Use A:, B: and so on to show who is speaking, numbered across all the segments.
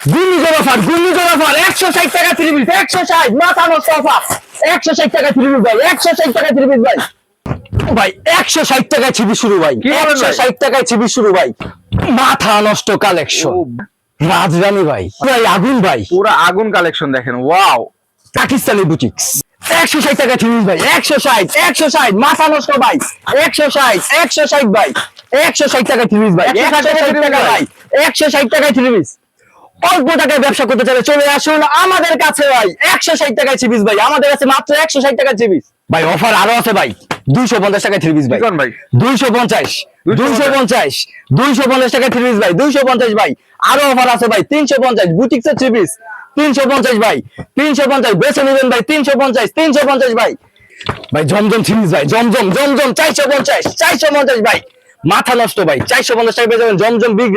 A: ঘূর্ণিঝড় অফার ঘূর্ণিঝড় অফার একশো ষাট টাকা থ্রি পিস একশো ষাট মাথা নষ্ট অফার একশো ষাট টাকা থ্রি পিস ভাই একশো ষাট টাকা থ্রি পিস ভাই ভাই একশো ষাট টাকায় ছিবি শুরু ভাই একশো ষাট টাকায় ছিবি শুরু ভাই মাথা নষ্ট কালেকশন রাজরানী ভাই ভাই আগুন ভাই
B: পুরো আগুন কালেকশন দেখেন ওয়াও
A: পাকিস্তানি বুটিক্স একশো ষাট টাকা থ্রি ভাই একশো ষাট একশো ষাট মাথা নষ্ট ভাই একশো ষাট একশো ষাট ভাই একশো ষাট টাকা থ্রি ভাই
B: 160
A: একশো ষাট
B: টাকা
A: ভাই একশো ষাট টাকায় থ্রি অল্প টাকায় ব্যবসা করতে চাইলে চলে আসুন আমাদের কাছে ভাই। একশো ষাট টাকায় চিবিস ভাই। আমাদের কাছে মাত্র একশো ষাট টাকা চিবিস ভাই অফার আরও আছে ভাই। দুইশো পঞ্চাশ টাকায় থ্রি ভাই।
B: ভাই।
A: দুইশো পঞ্চাশ দুইশো পঞ্চাশ দুইশো পঞ্চাশ টাকা থ্রি ভাই। দুইশো পঞ্চাশ ভাই। আরও অফার আছে ভাই। তিনশো পঞ্চাশ বুটিক্সের থ্রি পিস। তিনশো পঞ্চাশ ভাই। তিনশো পঞ্চাশ বেছে নেবেন ভাই। তিনশো পঞ্চাশ তিনশো পঞ্চাশ ভাই। ভাই জমজম থ্রি ভাই। জমজম জমজম চারশো পঞ্চাশ চারশো পঞ্চাশ ভাই। মাথা নষ্ট ভাই। চারশো পঞ্চাশ টাকা পেয়ে যাবেন জমজম বিগ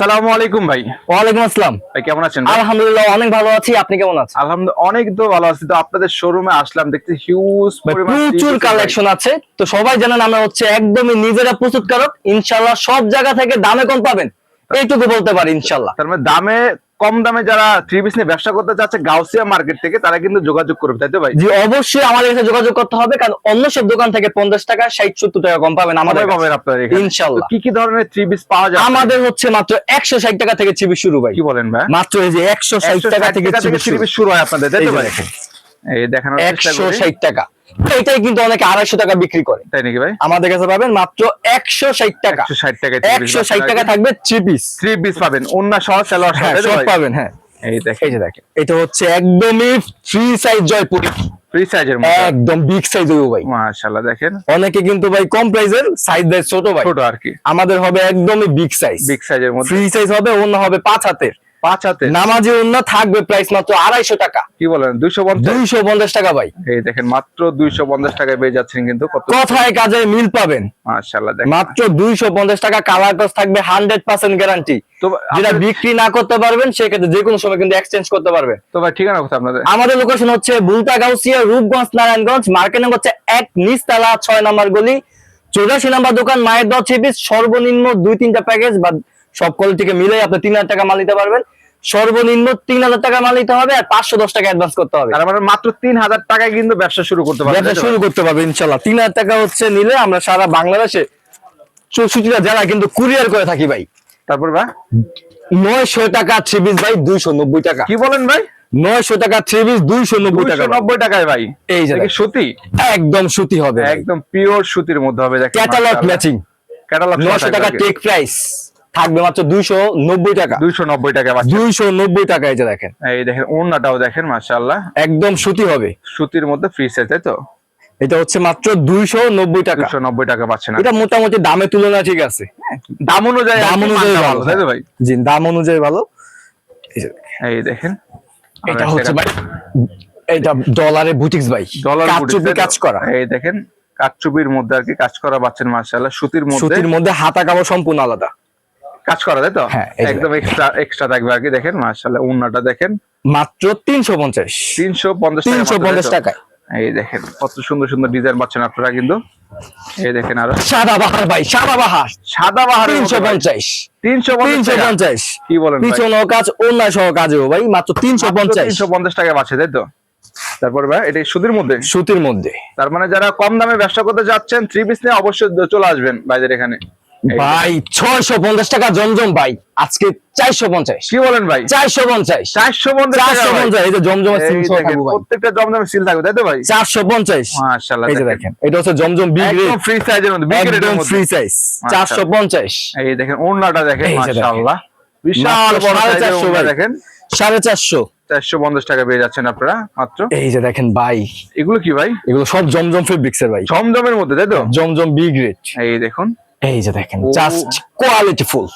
A: রেট
B: আলাইকুম ভাই।
A: ওয়ালাইকুম আসসালাম।
B: ভাই কেমন আছেন
A: আলহামদুলিল্লাহ অনেক ভালো আছি। আপনি কেমন আছেন?
B: আলহামদুলিল্লাহ অনেক তো ভালো আছি। তো আপনাদের শোরুমে আসলাম দেখতে হিউজ
A: প্রচুর কালেকশন আছে। তো সবাই জানেন আমরা হচ্ছে একদমই নিজেরা প্রস্তুতকারক। ইনশাল্লাহ সব জায়গা থেকে দামে কম পাবেন। এইটুকু বলতে পারি ইনশাল্লাহ
B: তার মানে দামে কম দামে যারা থ্রি পিস নিয়ে ব্যবসা করতে চাচ্ছে গাউসিয়া মার্কেট থেকে তারা কিন্তু যোগাযোগ করবে তাই তো ভাই?
A: জি অবশ্যই আমাদের সাথে যোগাযোগ করতে হবে কারণ অন্য সব দোকান থেকে পঞ্চাশ টাকা ষাট সত্তর টাকা কম পাবেন আমাদের
B: পাবেন
A: কাছে।
B: আপনার
A: ইনশাল্লাহ।
B: কি কি ধরনের থ্রি পিস পাওয়া যায়?
A: আমাদের হচ্ছে মাত্র একশো ষাট টাকা থেকে চিবি শুরু ভাই।
B: কি বলেন ভাই?
A: মাত্র এই যে একশো ষাট টাকা থেকে
B: থ্রি
A: শুরু
B: পিস শুরু হয় আপনাদের তাই তো ভাই? এই দেখানোর চেষ্টা
A: একশো ষাট টাকা। এটাই কিন্তু অনেকে আড়াইশো টাকা বিক্রি করে।
B: তাই নাকি ভাই?
A: আমাদের কাছে পাবেন মাত্র একশো ষাট টাকা।
B: ষাট টাকা
A: একশো ষাট টাকা থাকবে থ্রি পিস
B: থ্রি পিস পাবেন। অন্য সহ সালোয়ার
A: হ্যাঁ সব পাবেন হ্যাঁ।
B: এই দেখেন।
A: দেখেন এটা হচ্ছে একদমই ফ্রি সাইজ জয়পুরি।
B: ফ্রি সাইজের মধ্যে
A: একদম বিগ সাইজ হইব ভাই।
B: মাশাআল্লাহ দেখেন।
A: অনেকে কিন্তু ভাই কম প্রাইসের সাইজ দেয় ছোট ভাই।
B: ছোট আর কি।
A: আমাদের হবে একদমই বিগ সাইজ
B: বিগ সাইজের মধ্যে।
A: ফ্রি সাইজ হবে অন্য হবে পাঁচ হাতের।
B: পাঁচ হাতে?
A: নামাজি অন্য থাকবে প্রাইস মাত্র আড়াইশো টাকা।
B: কি বলেন দুইশো
A: দুইশো পঞ্চাশ টাকা ভাই।
B: এই দেখেন মাত্র দুইশো পঞ্চাশ টাকায় পেয়ে যাচ্ছেন কিন্তু
A: কথায় কাজে মিল পাবেন। মাত্র দুইশো পঞ্চাশ টাকা কালার কস থাকবে হান্ড্রেড পার্সেন্ট গ্যারান্টি যেটা বিক্রি না করতে পারবেন সেক্ষেত্রে যে কোনো সময় কিন্তু এক্সচেঞ্জ করতে পারবেন।
B: তো ভাই ঠিকানা কোথায় আপনাদের?
A: আমাদের লোকেশন হচ্ছে বুলতা গাউসিয়া রূপগঞ্জ নারায়ণগঞ্জ। মার্কেট হচ্ছে এক নিচতলা ছয় নাম্বার গলি। চৌরাশি নাম্বার দোকান মায়ের দশ সর্বনিম্ন দুই তিনটা প্যাকেজ বা সব কোয়ালিটিকে মিলে আপনি তিন হাজার টাকা মাল নিতে পারবেন। সর্বনিম্ন তিন হাজার টাকা মাল নিতে হবে আর পাঁচশো দশ টাকা অ্যাডভান্স করতে হবে।
B: তার মানে মাত্র তিন হাজার টাকায় কিন্তু ব্যবসা শুরু করতে পারবেন
A: ব্যবসা শুরু করতে পারবে ইনশাল্লাহ। তিন হাজার টাকা হচ্ছে নিলে আমরা সারা বাংলাদেশে চৌষট্টিটা জেলা কিন্তু কুরিয়ার করে থাকি ভাই।
B: তারপর ভাই?
A: নয়শো টাকা থ্রি পিস ভাই দুইশো নব্বই টাকা।
B: কি বলেন ভাই?
A: নয়শো টাকা থ্রি পিস দুইশো নব্বই টাকা
B: নব্বই টাকায় ভাই।
A: এই যে।
B: সুতি?
A: একদম সুতি হবে।
B: একদম পিওর সুতির মধ্যে হবে
A: ক্যাটালগ ম্যাচিং
B: ক্যাটালগ
A: নয়শো টাকা টেক প্রাইস থাকবে মাত্র দুইশো নব্বই টাকা।
B: দুইশো নব্বই টাকা
A: দুইশো নব্বই টাকা এই যে দেখেন।
B: এই দেখেন ওড়নাটাও দেখেন মাশাআল্লাহ।
A: একদম সুতি হবে।
B: সুতির মধ্যে ফ্রি সাইজ তাই তো?
A: এটা হচ্ছে মাত্র দুইশো নব্বই টাকা।
B: দুইশো নব্বই টাকা পাচ্ছেন
A: এটা মোটামুটি দামের তুলনা ঠিক আছে।
B: দাম অনুযায়ী
A: দাম অনুযায়ী ভালো
B: তাই তো ভাই?
A: জি দাম অনুযায়ী ভালো। এই
B: দেখেন।
A: এটা হচ্ছে ভাই এটা ডলারে বুটিক্স ভাই।
B: ডলার?
A: কাজ করা।
B: এই দেখেন কাঠচুপির মধ্যে আর কি কাজ করা পাচ্ছেন মার্শাল্লাহ সুতির মধ্যে
A: সুতির মধ্যে হাতা কাপড় সম্পূর্ণ আলাদা।
B: কাজ করা তাই তো?
A: হ্যাঁ,
B: একদম এক্সট্রা এক্সট্রা থাকবে আর কি দেখেন মার্শাল্লাহ উন্নাটা দেখেন।
A: মাত্র তিনশো পঞ্চাশ।
B: তিনশো পঞ্চাশ টাকা
A: তিনশো
B: মাত্র, তাই
A: পঞ্চাশ
B: তো?
A: টাকায়।
B: এই দেখেন কত সুন্দর সুন্দর ডিজাইন পাচ্ছেন আপনারা কিন্তু। এই দেখেন আরও।
A: সাদা বাহার ভাই সাদা বাহার।
B: সাদা বাহার
A: তিনশো পঞ্চাশ।
B: তিনশো
A: তিনশো পঞ্চাশ।
B: কি বলেন ভাই?
A: পিছনে কাজ অন্য সহ কাজেও ভাই মাত্র তিনশো পঞ্চাশ।
B: তিনশো পঞ্চাশ টাকা পাচ্ছে তাই তো? তারপরে ভাই এটা সুতির মধ্যে?
A: সুতির মধ্যে।
B: তার মানে যারা কম দামে ব্যবসা করতে যাচ্ছেন থ্রি পিস নিয়ে অবশ্যই চলে আসবেন বাইরের এখানে।
A: ভাই ছয়শো পঞ্চাশ টাকা জমজম ভাই। আজকে চারশো পঞ্চাশ।
B: কি বলেন ভাই?
A: চারশো পঞ্চাশ।
B: চারশো পঞ্চাশ
A: চারশো পঞ্চাশ এই যে জমজমের সিল থাকব
B: প্রত্যেকটা জমজমে সিল থাকবে তাই তো ভাই?
A: চারশো পঞ্চাশ।
B: মাশাআল্লাহ
A: এই যে দেখেন। এটা হচ্ছে জমজম বিগ রেট
B: ফ্রি সাইজের মধ্যে rate এর
A: একদম ফ্রি সাইজ চারশো পঞ্চাশ।
B: এই দেখেন ওড়নাটা দেখেন মাশাআল্লাহ। বিশাল বড়
A: চারশো ভাই।
B: দেখেন।
A: সাড়ে চারশো।
B: চারশো পঞ্চাশ টাকা পেয়ে যাচ্ছেন আপনারা মাত্র।
A: এই যে দেখেন ভাই
B: এগুলো কি ভাই?
A: এগুলো সব জমজম ফেব্রিক্স এর ভাই।
B: জমজমের মধ্যে তাই তো?
A: জমজম বিগ রেট
B: এই দেখুন।
A: এই যে দেখেন জাস্ট কোয়ালিটি ফুল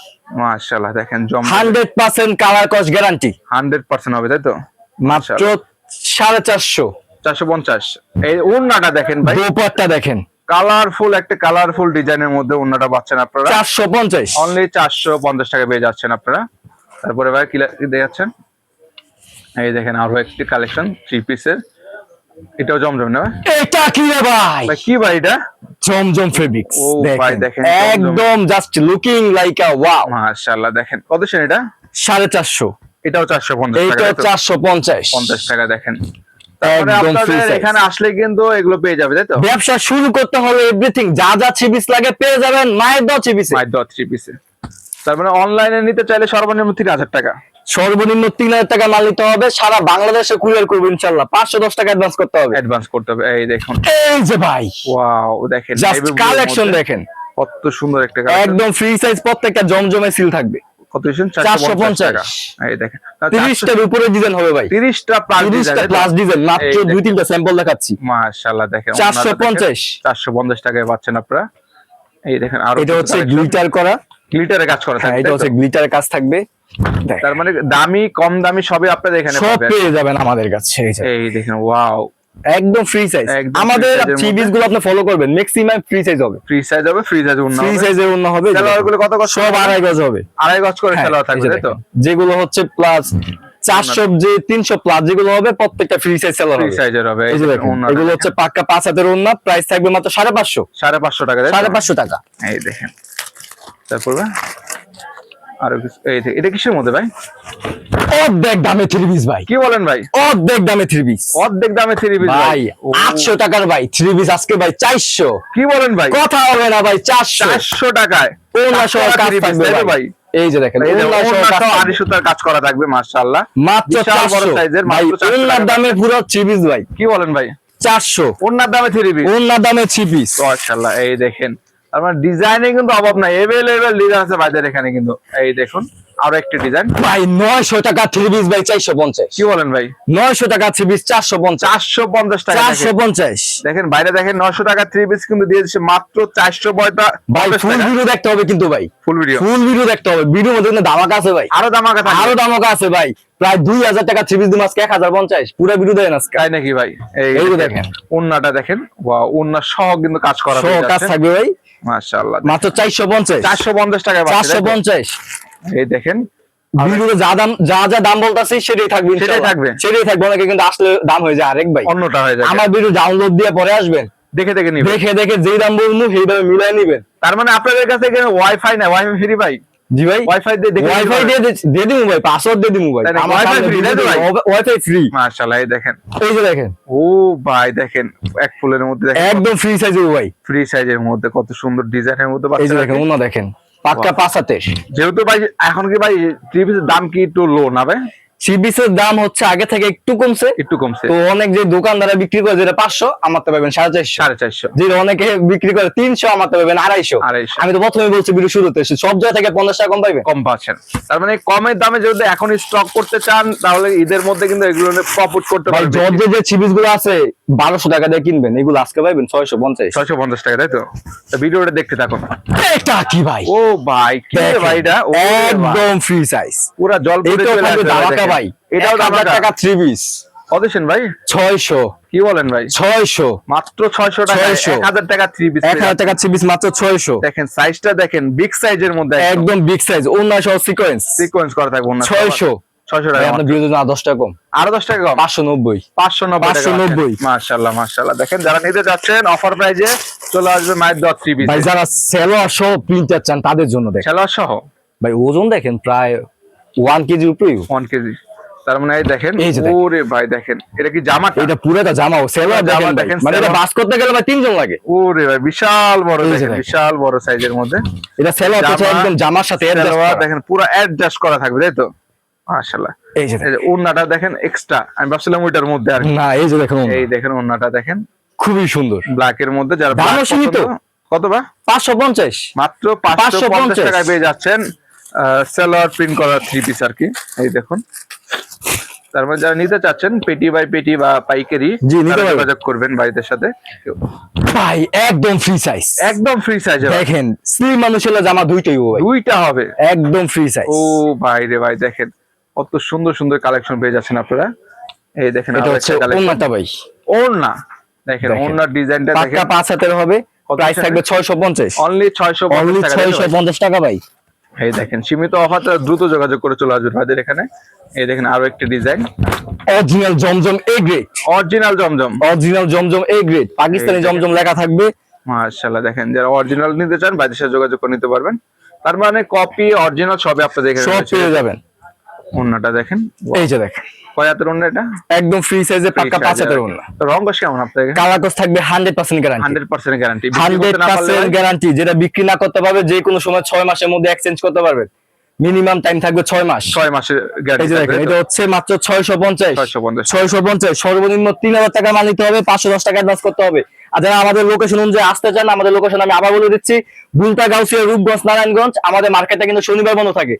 B: মাশাআল্লাহ দেখেন জম
A: hundred percent colour cost guarantee
B: hundred percent হবে তাই তো?
A: মাত্র সাড়ে চারশো।
B: চারশো পঞ্চাশ। এই ওড়নাটা দেখেন ভাই।
A: দোপাট্টা দেখেন।
B: কালারফুল একটা কালারফুল ডিজাইনের মধ্যে ওড়নাটা পাচ্ছেন আপনারা।
A: চারশো পঞ্চাশ।
B: অনলি চারশো পঞ্চাশ টাকা পেয়ে যাচ্ছেন আপনারা। তারপরে ভাই কি দেখাচ্ছেন? এই দেখেন আরও একটি কালেকশন থ্রি পিসের এটাও জমজম না?
A: এটা কি রে ভাই?
B: কি ভাই এটা?
A: জমজম ফেব্রিক্স
B: দেখেন,
A: একদম just looking like a wow
B: মাশাআল্লাহ দেখেন। কত সেন এটা?
A: সাড়ে চারশো।
B: এটাও চারশো পঞ্চাশ
A: এইটা
B: টাকা তাই তো?
A: চারশো পঞ্চাশ।
B: পঞ্চাশ টাকা দেখেন। এখানে আসলে কিন্তু এগুলো পেয়ে যাবে তাই তো?
A: ব্যবসা শুরু করতে হলে এভরিথিং যা যা চিবিস লাগে পেয়ে যাবেন মায়ের দশ চিবিস
B: দশ থ্রি পিসে তার মানে অনলাইনে নিতে চাইলে সর্বনিম্ন তিন হাজার টাকা।
A: সর্বনিম্ন তিন হাজার টাকা মাল নিতে হবে সারা বাংলাদেশে কুরিয়ার করব ইনশাল্লাহ পাঁচশো দশ টাকা অ্যাডভান্স করতে হবে।
B: অ্যাডভান্স করতে হবে এই দেখুন।
A: এই যে ভাই।
B: ওয়াও দেখেন
A: কালেকশন দেখেন।
B: কত সুন্দর একটা কালেকশন
A: একদম ফ্রি সাইজ প্রত্যেকটা জমজমে সিল থাকবে।
B: কত দিয়েছেন?
A: 450
B: টাকা। এই দেখেন
A: তিরিশটার উপরে ডিজাইন হবে ভাই।
B: 30টা
A: তিরিশটা প্লাস ডিজাইন মাত্র
B: এই
A: দুই তিনটা স্যাম্পল দেখাচ্ছি।
B: মাশাআল্লাহ দেখেন
A: 450
B: 450 টাকায় পাচ্ছেন আপনারা। এই দেখেন আর
A: এটা হচ্ছে গ্লিটার করা।
B: গ্লিটারে কাজ করা
A: হ্যাঁ
B: থাকবে
A: এটা হচ্ছে গ্লিটারের কাজ থাকবে।
B: তার মানে দামি কম দামি সবই আপনারা এখানে
A: সব পেয়ে যাবেন আমাদের কাছে এই
B: দেখেন ওয়াও
A: একদম ফ্রি সাইজ আমাদেরগুলো আপনি ফলো করবেন ম্যাক্সিমাম ফ্রি সাইজ হবে।
B: ফ্রি সাইজ হবে ফ্রি সাইজ অন্য
A: ফ্রি সাইজের অন্য হবে
B: সালোয়ারগুলো কত
A: সব আড়াই গজ হবে।
B: আড়াই গজ করে
A: হ্যাঁ,
B: সালোয়ার
A: এই
B: থাকবে তাই তো?
A: যেগুলো হচ্ছে প্লাস চারশো যে তিনশো প্লাস যেগুলো হবে প্রত্যেকটা ফ্রি সাইজ সেলার
B: ফ্রি সাইজের হবে
A: এগুলো হচ্ছে পাক্কা পাঁচ হাতের ওন্না প্রাইস থাকবে মাত্র সাড়ে পাঁচশো।
B: সাড়ে পাঁচশো টাকা
A: সাড়ে পাঁচশো টাকা।
B: এই দেখেন। তারপর আরও কিছু এটা কিসের মধ্যে ভাই?
A: অর্ধেক দামে থ্রি পিস ভাই।
B: কি বলেন ভাই?
A: অর্ধেক দামে থ্রি পিস
B: অর্ধেক দামে থ্রি পিস
A: ভাই। আটশো টাকার ভাই থ্রি পিস আজকে ভাই চারশো।
B: কি বলেন ভাই?
A: কথা হবে না ভাই
B: টাকায়।
A: ভাই। এই যে দেখেন কাজ
B: করা থাকবে
A: মাত্র। দামে পুরো থ্রি পিস ভাই।
B: কি বলেন ভাই?
A: চারশো।
B: ওনার দামে থ্রি পিস
A: ওনার দামে থ্রি পিস
B: মাশাআল্লাহ এই দেখেন। মানে ডিজাইনে কিন্তু অভাব নাই। এভেলেবেল ডিজাইন আছে ভাইদের এখানে কিন্তু। এই দেখুন আরও একটি ডিজাইন
A: ভাই নয়শো টাকা থ্রি পিস ভাই চারশো পঞ্চাশ।
B: কি বলেন ভাই?
A: নয়শো টাকা থ্রি পিস চারশো পঞ্চাশ।
B: চারশো পঞ্চাশ টাকা
A: চারশো
B: দেখেন।
A: পঞ্চাশ।
B: দেখেন বাইরে দেখেন নশো টাকা থ্রি পিস কিন্তু দিয়ে দিচ্ছে মাত্র চারশো পয়টা
A: ভাই ফুল ভিডিও দেখতে হবে কিন্তু ভাই।
B: ফুল ভিডিও
A: ফুল ভিডিও দেখতে হবে। ভিডিও মধ্যে কিন্তু ধামাকা আছে ভাই।
B: আরও দামাকা থাকবে।
A: আরও ধামাকা আছে ভাই। প্রায় দুই হাজার টাকা থ্রি পিস দিন আজকে এক হাজার পঞ্চাশ। পুরো ভিডিও দেন আজকে।
B: তাই নাকি ভাই? এই দেখেন। ওন্নাটা দেখেন। ওয়াও ওন্না সহ কিন্তু কাজ করা
A: সহ কাজ থাকবে ভাই।
B: মাশাআল্লাহ
A: মাত্র চারশো পঞ্চাশ।
B: চারশো পঞ্চাশ টাকা
A: চারশো পঞ্চাশ।
B: এই দেখেন।
A: ভিডিওতে যা দাম যা যা দাম বলতাছি সেটাই থাকবে
B: সেটাই। থাকবে।
A: সেটাই থাকবে অনেকে কিন্তু আসলে দাম হয়ে যায় আরেক ভাই।
B: অন্যটা হয়ে যায়।
A: আমার ভিডিও ডাউনলোড দিয়ে পরে আসবেন।
B: দেখে দেখে নিবেন।
A: দেখে দেখে যেই দাম বলব সেইভাবে মিলাই নিবেন।
B: তার মানে আপনাদের কাছে এখানে ওয়াইফাই না ওয়াইফাই ফ্রি ভাই।
A: জি ভাই।
B: ওয়াইফাই দিয়ে
A: ওয়াইফাই দিয়ে দিয়ে দিমু ভাই পাসওয়ার্ড দিয়ে দিমু ভাই? আমার
B: free,
A: দিয়ে
B: তাই তো ভাই?
A: ওয়াইফাই ফ্রি
B: মাশাআল্লাহ এই দেখেন।
A: এই যে দেখেন।
B: ও ভাই দেখেন এক ফুলের মধ্যে দেখেন।
A: একদম ফ্রি সাইজের ভাই।
B: ফ্রি সাইজের মধ্যে কত সুন্দর ডিজাইনের মধ্যে
A: এই যে দেখেন ওনা দেখেন পাক্কা পাঁচ হাতে
B: যেহেতু ভাই এখন কি ভাই পিসের দাম কি একটু লো না ভাই?
A: সিবিসের দাম হচ্ছে আগে থেকে একটু কমছে।
B: একটু কমছে।
A: তো অনেক যে দোকানদারা বিক্রি করে যেটা পাঁচশো আমার তো পাবেন সাড়ে চারশো।
B: সাড়ে চারশো।
A: যেটা অনেকে বিক্রি করে তিনশো আমার তো পাবেন আড়াইশো।
B: আড়াইশো।
A: আমি তো প্রথমে বলছি ভিডিও শুরুতে সব জায়গা থেকে পঞ্চাশ টাকা কম
B: কম পাচ্ছেন। তার মানে কমের দামে যদি এখন স্টক করতে চান তাহলে ঈদের মধ্যে কিন্তু এগুলো প্রফিট করতে পারবেন।
A: যে গুলো আছে বারোশো টাকা দিয়ে কিনবেন এগুলো আজকে পাইবেন ছয়শো পঞ্চাশ।
B: ছয়শো পঞ্চাশ টাকা তাই তো? ভিডিওটা দেখতে থাকুন।
A: এটা কি ভাই?
B: ও ভাই কি রে
A: দেখেন,
B: ভাই এটা ও রে ভাই।
A: একদম ফ্রি সাইজ
B: পুরা জল ভাই। এটাও
A: এটাও টাকা থ্রি পিস
B: ভাই?
A: ছয়শো।
B: কি বলেন ভাই?
A: ছয়শো।
B: মাত্র ছয়শো টাকা এক হাজার টাকা থ্রি পিস
A: এক হাজার টাকা থ্রি পিস মাত্র ছয়শো।
B: দেখেন সাইজটা দেখেন বিগ সাইজের মধ্যে
A: একদম। বিগ সাইজ অন্য সহ সিকোয়েন্স
B: সিকোয়েন্স করা থাকবে
A: ছয়শো।
B: ছয়শো টাকা
A: আপনার বিরোধী না দশ টাকা কম।
B: আরও দশ টাকা কম?
A: পাঁচশো নব্বই।
B: পাঁচশো নব্বই
A: 590
B: মার্শাল্লাহ মার্শাল্লাহ দেখেন যারা নিতে যাচ্ছেন অফার প্রাইজে চলে আসবে মায়ের দশ থ্রি পিস
A: ভাই যারা সেলোয়ার সহ প্রিন্টার চান তাদের জন্য দেখেন।
B: খেলোয়াড় সহ?
A: ভাই ওজন দেখেন প্রায় ওয়ান কেজি উপরে
B: ওয়ান কেজি। তার মানে এই দেখেন। ওরে ভাই দেখেন এটা কি জামা
A: এটা পুরোটা
B: জামা
A: দেখেন ভাই।
B: দেখেন,
A: মানে এটা বাস করতে গেলে ভাই তিনজন লাগে।
B: ওরে ভাই বিশাল বড় দেখেন। বিশাল বড় সাইজের মধ্যে।
A: এটা
B: জামা,
A: একদম জামার সাথে
B: দেখেন পুরো অ্যাডজাস্ট করা থাকবে তাই তো? মাশাআল্লাহ।
A: এই যে দেখেন।
B: ওন্নাটা দেখেন এক্সট্রা আমি ভাবছিলাম ওইটার মধ্যে আর।
A: না এই যে দেখুন
B: এই দেখেন ওন্নাটা দেখেন।
A: খুবই সুন্দর।
B: ব্ল্যাক এর মধ্যে যারা black
A: সীমিত।
B: কত বা?
A: পাঁচশো পঞ্চাশ।
B: মাত্র পাঁচশো পঞ্চাশ
A: 550
B: টাকায় পেয়ে যাচ্ছেন। সেলার প্রিন্ট করা থ্রি পিস আর কি। এই দেখুন। তার মানে যারা নিতে চাচ্ছেন পেটি বাই পেটি বা পাইকারি
A: জি, নিতে
B: যোগাযোগ করবেন বাড়িতে সাথে।
A: ভাই একদম ফ্রি সাইজ
B: একদম ফ্রি সাইজ
A: দেখেন স্ত্রী মানুষের জামা দুইটাই ভাই
B: দুইটা হবে।
A: একদম ফ্রি সাইজ
B: ও ভাই রে ভাই দেখেন কত সুন্দর সুন্দর কালেকশন পেয়ে যাচ্ছেন আপনারা। এই দেখেন
A: এটা হচ্ছে ওন্নাটা ভাই।
B: ওড়না। দেখেন। ওড়নার ডিজাইনটা দেখেন।
A: পাঁচ হাতের হবে। প্রাইস থাকবে ছয়শো পঞ্চাশ।
B: অনলি ছয়শো
A: অনলি ছয়শো পঞ্চাশ টাকা ভাই।
B: এই দেখেন সীমিত অফার দ্রুত যোগাযোগ করে চলে আসবেন ভাইদের এখানে। এই দেখেন আরও একটি ডিজাইন।
A: অরিজিনাল জমজম এ গ্রেড
B: অরিজিনাল জমজম।
A: অরিজিনাল জমজম এ গ্রেড পাকিস্তানি জমজম লেখা থাকবে।
B: মাশাআল্লাহ দেখেন যারা অরিজিনাল নিতে চান বাইরে সাথে যোগাযোগ করে নিতে পারবেন। তার মানে কপি অরিজিনাল সবই আপনাদের এখানে
A: সব পেয়ে যাবেন।
B: ওন্নাটা দেখেন।
A: এই যে দেখেন।
B: কয় ওন্না এটা?
A: একদম ফ্রি সাইজে পাক্কা পাঁচ ওন্না
B: রং কস কেমন আপনাকে
A: কালার থাকবে hundred percent guarantee
B: hundred percent guarantee
A: hundred percent guarantee যেটা বিক্রি না করতে পারবে যে কোনো সময় মাসের মধ্যে এক্সচেঞ্জ করতে পারবে। মিনিমাম টাইম থাকবে মাস।
B: মাসের
A: এটা
B: গ্যারান্টি
A: হচ্ছে মাত্র ছয়শো পঞ্চাশ।
B: ছয়শো পঞ্চাশ।
A: ছয়শো পঞ্চাশ সর্বনিম্ন তিন হাজার টাকা মাল নিতে হবে পাঁচশো দশ টাকা অ্যাডভান্স করতে হবে। আর যারা আমাদের লোকেশন অনুযায়ী আসতে চান আমাদের লোকেশন আমি আবার বলে দিচ্ছি বুলতা গাউসিয়া রূপগঞ্জ নারায়ণগঞ্জ। আমাদের মার্কেটটা কিন্তু শনিবার বন্ধ থাকে।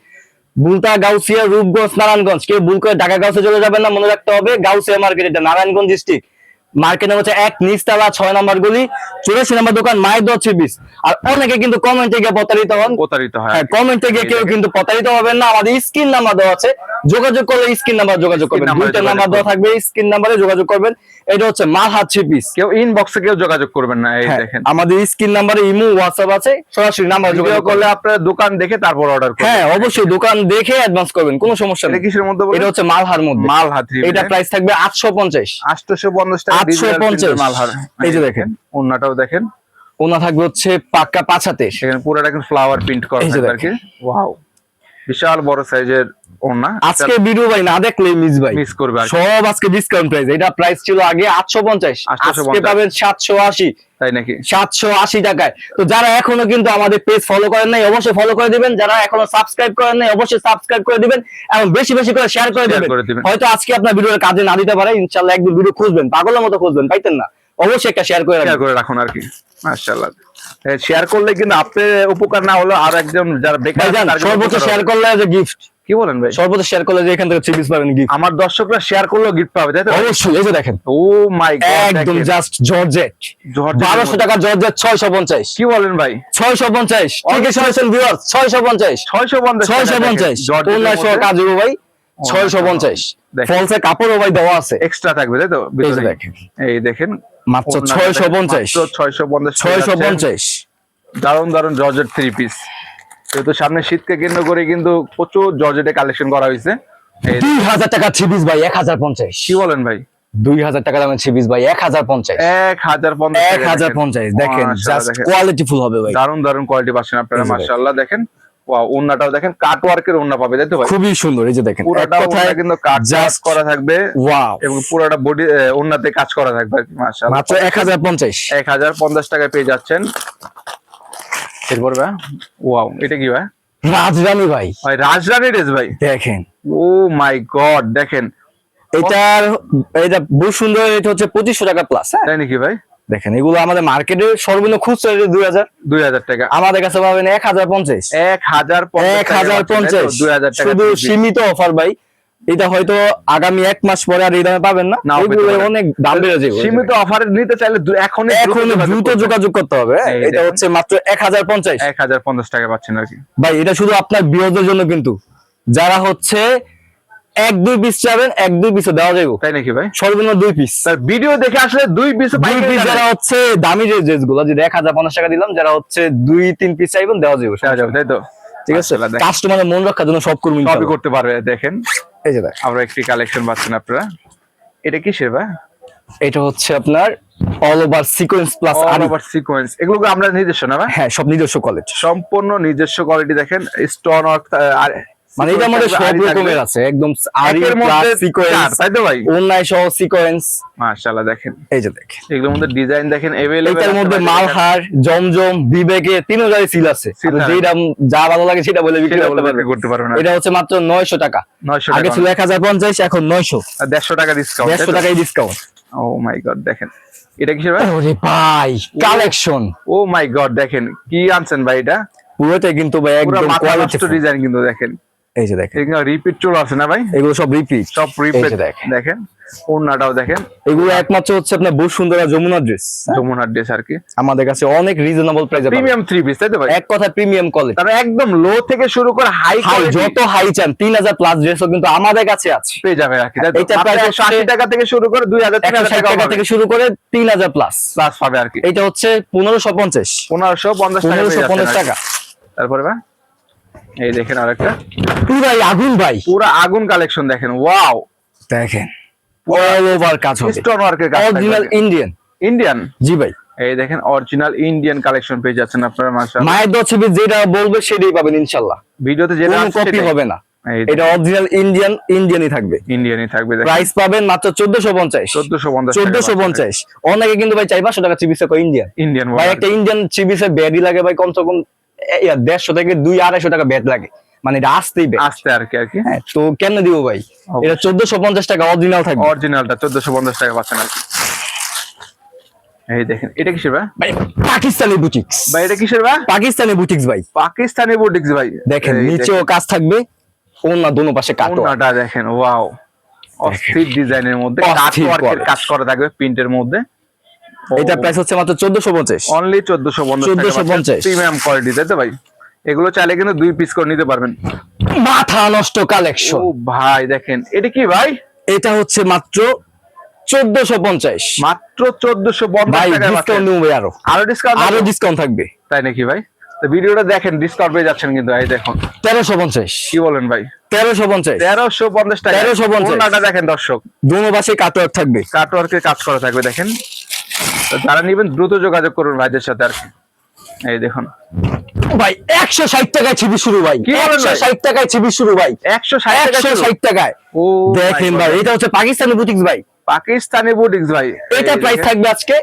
A: বুলতা গাউসিয়া, রূপগঞ্জ, নারায়ণগঞ্জ। কেউ ভুল করে ঢাকা গাউসে চলে যাবেন না, মনে রাখতে হবে। গাউসিয়া মার্কেট এটা, নারায়ণগঞ্জ ডিস্ট্রিক্ট মার্কেট হচ্ছে এক নিচতলা ছয় নম্বর গলি চুরাশি নম্বর দোকান মায়ের দশ বিশ আর অনেকে কিন্তু কমেন্টে গিয়ে প্রতারিত হন।
B: প্রতারিত হয়
A: হ্যাঁ কমেন্টে গিয়ে কেউ কিন্তু প্রতারিত হবেন না। আমাদের স্ক্রিন নাম্বার দেওয়া আছে। যোগাযোগ করলে স্ক্রিন নাম্বার যোগাযোগ করবেন। দুইটা নাম্বার দেওয়া থাকবে স্ক্রিন নাম্বারে যোগাযোগ করবেন। এটা হচ্ছে মাল হাত পিস।
B: কেউ ইনবক্সে কেউ যোগাযোগ করবেন না এই দেখেন।
A: আমাদের স্ক্রিন নাম্বারে ইমো হোয়াটসঅ্যাপ আছে। সরাসরি নাম্বার যোগাযোগ
B: করলে আপনার দোকান দেখে তারপর অর্ডার করবেন।
A: হ্যাঁ অবশ্যই দোকান দেখে অ্যাডভান্স করবেন। কোনো সমস্যা নেই।
B: কিসের মধ্যে
A: এটা হচ্ছে মাল মালহার মধ্যে।
B: মাল হাতি
A: এটা প্রাইস থাকবে আটশো পঞ্চাশ।
B: আটশোশো পঞ্চাশ টাকা
A: 850
B: মাল
A: এই যে দেখেন।
B: ওন্নাটাও দেখেন।
A: ওনা থাকবে হচ্ছে পাক্কা পাছাতে।
B: সেখানে পুরোটা ফ্লাওয়ার প্রিন্ট করা থাকবে আর কি। ওয়াও বিশাল বড় সাইজের ওন্না
A: আজকে ভিডিও ভাই না দেখলে মিস ভাই।
B: মিস করবে
A: সব আজকে ডিসকাউন্ট প্রাইস এটা প্রাইস ছিল আগে আটশো পঞ্চাশ।
B: 850
A: আজকে পাবেন সাতশো আশি।
B: তাই নাকি?
A: সাতশো আশি টাকায়। তো যারা এখনও কিন্তু আমাদের পেজ ফলো করেন নাই অবশ্যই ফলো করে দিবেন। যারা এখনও সাবস্ক্রাইব করেন নাই অবশ্যই সাবস্ক্রাইব করে দিবেন এবং বেশি বেশি করে শেয়ার করে দিবেন। হয়তো আজকে আপনার ভিডিওর কাজে না দিতে পারে ইনশাল্লাহ একদিন ভিডিও খুঁজবেন। পাগলের মতো খুঁজবেন পাইতেন না। অবশ্যই একটা শেয়ার করে
B: শেয়ার করে রাখুন আর কি। মাশাআল্লাহ। শেয়ার করলে কিন্তু আপনি উপকার না হলো আর একজন যারা বেকার
A: সর্বোচ্চ শেয়ার করলে যে গিফট
B: কি বলেন ভাই?
A: সর্বোচ্চ শেয়ার করলে যে এখান থেকে থ্রি পিস পাবেন গিফট
B: আমার দর্শকরা শেয়ার করলেও গিফট পাবে তাই তো?
A: অবশ্যই এই যে দেখেন।
B: ও মাই গড
A: একদম জাস্ট জর্জেট
B: Georgette
A: বারোশো টাকা জর্জেট ছয়শো পঞ্চাশ।
B: কি বলেন ভাই?
A: ছয়শো পঞ্চাশ। ঠিক আছে শুনেছেন ভিউয়ার ছয়শো পঞ্চাশ।
B: ছয়শো পঞ্চাশ
A: ছয়শো পঞ্চাশ। কন্যা কাজ হইবো ভাই? ছয়শো পঞ্চাশ।
B: দেখেন।
A: ফলসে কাপড়ও ভাই দেওয়া আছে।
B: এক্সট্রা থাকবে তাই তো? ভিতরে?
A: দেখেন।
B: এই দেখেন
A: মাত্র
B: ওড়নাটা
A: ছয়শো
B: দেখেন,
A: পঞ্চাশ।
B: মাত্র ছয়শো পঞ্চাশ
A: ছয়শো পঞ্চাশ।
B: দারুণ দারুণ জর্জেট থ্রি পিস যেহেতু সামনে শীতকে কেন্দ্র করে কিন্তু প্রচুর জর্জেটে কালেকশন করা হয়েছে।
A: দুই হাজার টাকা পিস ভাই এক হাজার পঞ্চাশ।
B: কি বলেন ভাই?
A: দুই হাজার টাকা দামের পিস ভাই এক হাজার পঞ্চাশ।
B: এক হাজার পঞ্চাশ
A: এক হাজার পঞ্চাশ দেখেন কোয়ালিটি ফুল হবে ভাই।
B: দারুণ দারুণ কোয়ালিটি পাচ্ছেন আপনারা
A: যে দেখেন।
B: ওন্নাটাও দেখেন কাট ওয়ার্কের ওন্না পাবে তাই তো ভাই?
A: খুবই সুন্দর এই যে দেখেন
B: পুরোটা ওন্না কিন্তু কাট জাস্ট করা থাকবে।
A: ওয়াও
B: এবং পুরোটা বডি ওন্নাতে কাজ করা থাকবে মাশাআল্লাহ।
A: মাত্র এক হাজার পঞ্চাশ।
B: এক হাজার পঞ্চাশ টাকায় পেয়ে যাচ্ছেন। এরপর ভাই ওয়াও এটা কি ভাই
A: রাজরানী ভাই।
B: ভাই রাজরানী ড্রেস ভাই।
A: দেখেন।
B: ও মাই গড দেখেন।
A: এটার এটা বহু সুন্দর এটা হচ্ছে পঁচিশশো টাকা প্লাস হ্যাঁ?
B: তাই নাকি ভাই?
A: দেখেন এগুলো আমাদের মার্কেটে সর্বনিম্ন খুচরা দুই হাজার।
B: দুই হাজার টাকা।
A: আমাদের কাছে পাবেন এক হাজার পঞ্চাশ।
B: এক হাজার
A: এক হাজার পঞ্চাশ।
B: দুই হাজার টাকা
A: শুধু সীমিত অফার ভাই। এটা হয়তো আগামী এক মাস পরে আর এই দামে পাবেন না। অনেক দাম বেড়ে যাবে
B: সীমিত অফার নিতে চাইলে এখনই
A: এখন দ্রুত যোগাযোগ করতে হবে হ্যাঁ? এটা হচ্ছে মাত্র এক হাজার পঞ্চাশ।
B: এক হাজার পঞ্চাশ টাকা পাচ্ছেন আর কি।
A: ভাই এটা শুধু আপনার বিরোধের জন্য কিন্তু। যারা হচ্ছে এক দুই পিস চাবেন এক দুই পিসে দেওয়া যাবে
B: তাই নাকি ভাই?
A: সর্বনিম্ন দুই পিস
B: ভিডিও দেখে আসলে দুই পিস
A: দুই পিস যারা হচ্ছে দামি যে ড্রেসগুলো যদি এক হাজার পঞ্চাশ টাকা দিলাম যারা হচ্ছে দুই তিন পিস চাইবেন দেওয়া যাবে
B: যাবে তাই তো?
A: ঠিক আছে? কাস্টমারের মন রক্ষার জন্য সব করবেন
B: করতে পারবে দেখেন।
A: এই যে দেখ।
B: আমরা একটি কালেকশন পাচ্ছেন আপনারা। এটা কি সেবা
A: এটা হচ্ছে আপনার all over sequence plus
B: all over sequence এগুলো আমরা নিজস্ব না
A: হ্যাঁ সব নিজস্ব কলেজ
B: সম্পূর্ণ নিজস্ব কোয়ালিটি দেখেন স্টোন আর
A: মানে এটা সব রকমের আছে একদম
B: মধ্যে
A: সিকোয়েন্স
B: তাই তো ভাই?
A: সহ সিকোয়েন্স
B: মাশাআল্লাহ দেখেন।
A: এই যে দেখ
B: এগুলোর মধ্যে ডিজাইন দেখেন এভেলেবল
A: এটার মধ্যে মালহার জমজম বিবেকে তিন হাজার সিল আছে।
B: Seal
A: আপনি
B: আছে।
A: যেটা যা ভালো লাগে সেটা বলে বিক্রি করতে পারবেন
B: করতে পারবেন না।
A: এটা হচ্ছে মাত্র নয়শো টাকা।
B: 900
A: আগে
B: টাকা
A: ছিল এখন
B: ডিসকাউন্ট ও মাই গড দেখেন। এটা কিসের ভাই?
A: ওরে ভাই কালেকশন
B: ও মাই গড দেখেন। কি আনছেন ভাই এটা?
A: পুরোটাই কিন্তু ভাই একদম কোয়ালিটি
B: ডিজাইন কিন্তু দেখেন।
A: এই যে দেখেন।
B: এগুলো রিপিট চলে আছে না ভাই?
A: এগুলো সব রিপিট
B: সব রিপিট
A: দেখেন।
B: দেখেন ওড়নাটাও দেখেন।
A: এগুলো একমাত্র হচ্ছে আপনার বহু সুন্দর যমুনা ড্রেস
B: যমুনার ড্রেস আর কি।
A: আমাদের কাছে অনেক রিজনেবল প্রাইসে
B: প্রিমিয়াম থ্রি পিস তাই তো ভাই?
A: এক কথা প্রিমিয়াম কোয়ালিটি
B: তারা একদম লো থেকে শুরু করে হাই
A: যত হাই চান তিন হাজার প্লাস ড্রেসও কিন্তু আমাদের কাছে আছে।
B: পেয়ে যাবে আর কি তো?
A: এইটার
B: 180 টাকা থেকে শুরু করে দুই হাজার তিন
A: একশো
B: হাজার
A: ষাট
B: টাকা
A: টাকা থেকে শুরু করে তিন হাজার প্লাস
B: প্লাস পাবে আর কি।
A: এটা হচ্ছে পনেরোশো পঞ্চাশ।
B: পনেরোশো পঞ্চাশ টাকা
A: পনেরোশো পঞ্চাশ টাকা।
B: তারপরে ভাই? এই দেখেন আরেকটা।
A: পুরাই আগুন ভাই।
B: পুরো আগুন কালেকশন দেখেন ওয়াও
A: দেখেন অল ওভার কাজ হবে।
B: স্টোন ওয়ার্কের কাজ
A: অরিজিনাল ইন্ডিয়ান
B: ইন্ডিয়ান
A: জি ভাই।
B: এই দেখেন অরিজিনাল ইন্ডিয়ান কালেকশন পেয়ে যাচ্ছেন আপনারা মাশাআল্লাহ।
A: মায়ের দশ ছবি যেটা বলবে সেটাই পাবেন ইনশাল্লাহ
B: ভিডিওতে যেটা
A: কপি হবে না। এটা অরিজিনাল ইন্ডিয়ান ইন্ডিয়ানই থাকবে।
B: ইন্ডিয়ানই থাকবে দেখেন।
A: প্রাইস পাবেন মাত্র চোদ্দশো পঞ্চাশ।
B: চোদ্দশো পঞ্চাশ
A: চোদ্দশো পঞ্চাশ। অনেকে কিন্তু ভাই চাই পাঁচশো টাকা চিবিসে ইন্ডিয়ান
B: ইন্ডিয়ান
A: ভাই একটা ইন্ডিয়ান চিবিসে ব্যাডই লাগে ভাই কমসে কম দেড়শো থেকে দুই আড়াইশো টাকা ব্যাট লাগে। মানে এটা আসতেই
B: আসতে আর কি আর কি।
A: হ্যাঁ তো কেন দিব ভাই? এটা চোদ্দশো পঞ্চাশ টাকা অরিজিনাল থাকবে।
B: অরিজিনালটা চোদ্দশো পঞ্চাশ টাকা পাচ্ছেন আর কি। এই দেখেন এটা কিসের ভাই?
A: পাকিস্তানি বুটিক্স
B: ভাই এটা কিসের ভাই?
A: পাকিস্তানি বুটিক্স ভাই।
B: পাকিস্তানি বুটিক্স ভাই।
A: দেখেন নিচেও কাজ থাকবে দোনো পাশে
B: দেখেন ওয়াও অস্থির ডিজাইনের মধ্যে কাজ করা থাকবে প্রিন্টের মধ্যে।
A: এটা প্রাইস হচ্ছে মাত্র চোদ্দশো পঞ্চাশ।
B: অনলি চোদ্দশো পঞ্চাশ
A: 1450
B: প্রিমিয়াম কোয়ালিটি তাই তো ভাই? এগুলো চাইলে কিন্তু দুই পিস করে নিতে পারবেন।
A: মাথা নষ্ট কালেকশন
B: ও ভাই দেখেন এটা কি ভাই?
A: এটা হচ্ছে মাত্র চোদ্দশো পঞ্চাশ।
B: মাত্র চোদ্দশো পঞ্চাশ
A: ভাই ডিসকাউন্ট নেব আরও।
B: আরও ডিসকাউন্ট
A: আরও ডিসকাউন্ট থাকবে।
B: তাই নাকি ভাই? তো ভিডিওটা দেখেন ডিসকাউন্ট পেয়ে যাচ্ছেন কিন্তু এই দেখুন।
A: তেরোশো পঞ্চাশ।
B: কি বলেন ভাই?
A: তেরোশো পঞ্চাশ।
B: তেরোশো পঞ্চাশ টাকা।
A: 1350
B: ওনাটা দেখেন দর্শক।
A: দোনো পাশে কাটোয়ার থাকবে।
B: কাটওয়ার্কে কাজ করা থাকবে দেখেন। তো যারা নিবেন দ্রুত যোগাযোগ করুন ভাইদের সাথে আর কি। এই দেখুন।
A: ভাই একশো ষাট টাকায় ছিবি শুরু ভাই। একশো? ষাট টাকায় ছিবি শুরু ভাই।
B: একশো
A: একশো। ষাট টাকায়।
B: ও
A: দেখেন ভাই এটা হচ্ছে পাকিস্তানি বুটিক্স ভাই।
B: পাকিস্তানি বুটিক্স ভাই।
A: এটা প্রাইস থাকবে আজকে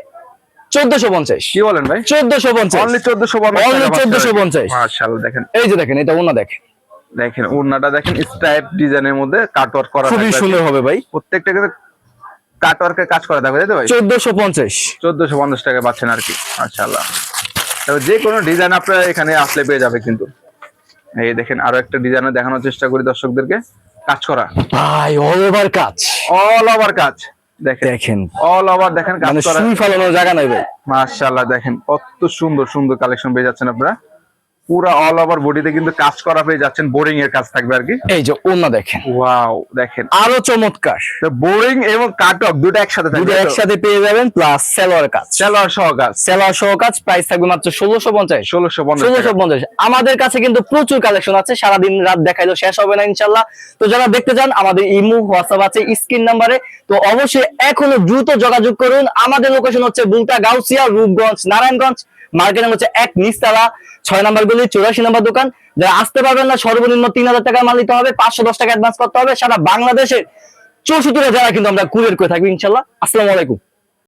A: চোদ্দশো পঞ্চাশ।
B: কি বলেন ভাই?
A: চোদ্দশো পঞ্চাশ।
B: অনলি চোদ্দশো
A: Only 1450
B: মাশাআল্লাহ দেখেন।
A: এই যে দেখেন এটা ওনা দেখেন।
B: দেখেন ওড়নাটা দেখেন স্ট্রাইপ ডিজাইনের মধ্যে কাটওয়ার্ক করা
A: খুবই। সুন্দর হবে ভাই।
B: প্রত্যেকটা কিন্তু কাটওয়ার্কের কাজ করা থাকবে তাই তো ভাই?
A: চোদ্দশো পঞ্চাশ।
B: চোদ্দশো পঞ্চাশ টাকা পাচ্ছেন আর কি। মাশাআল্লাহ। তবে যে কোনো ডিজাইন আপনারা এখানে আসলে পেয়ে যাবে কিন্তু। এই দেখেন আরও একটা ডিজাইনে দেখানোর চেষ্টা করি দর্শকদেরকে। কাজ করা।
A: ভাই অল ওভার কাজ।
B: অল ওভার কাজ। দেখেন।
A: দেখেন।
B: অল ওভার দেখেন কাজ
A: মানে
B: করা।
A: সুই ফালানোর জায়গা নাই ভাই।
B: মাশাআল্লাহ দেখেন কত সুন্দর সুন্দর কালেকশন পেয়ে যাচ্ছেন আপনারা। পুরো অল ওভার বডিতে কিন্তু কাজ করা পেয়ে যাচ্ছেন বোরিং এর কাজ থাকবে আর কি।
A: এই যে ওনা দেখেন।
B: ওয়াও দেখেন।
A: আরও চমৎকার।
B: বোরিং এবং কাটক দুটো একসাথে
A: দুটো একসাথে পেয়ে যাবেন প্লাস সেলোয়ার কাজ।
B: সেলোয়ার সহ কাজ।
A: সেলোয়ার সহ কাজ প্রাইস থাকবে মাত্র ষোলোশো পঞ্চাশ।
B: ষোলোশো পঞ্চাশ
A: ষোলোশো পঞ্চাশ। আমাদের কাছে কিন্তু প্রচুর কালেকশন আছে সারাদিন রাত দেখাইলো শেষ হবে না ইনশাল্লাহ। তো যারা দেখতে চান আমাদের ইমু হোয়াটসঅ্যাপ আছে স্ক্রিন নাম্বারে। তো অবশ্যই এখনও দ্রুত যোগাযোগ করুন। আমাদের লোকেশন হচ্ছে বুলতা গাউসিয়া রূপগঞ্জ নারায়ণগঞ্জ। মার্কেটিং হচ্ছে এক নিচতলা ছয় নম্বর গলি, চৌরাশি নাম্বার দোকান। যারা আসতে পারবেন না, সর্বনিম্ন তিন হাজার টাকা মাল নিতে হবে। পাঁচশো দশ টাকা অ্যাডভান্স করতে হবে। সারা বাংলাদেশের চৌষট্টি যারা কিন্তু আমরা কুরিয়ার করে থাকব, ইনশাল্লাহ। আসসালামু আলাইকুম।